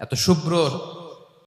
এত শুভ্র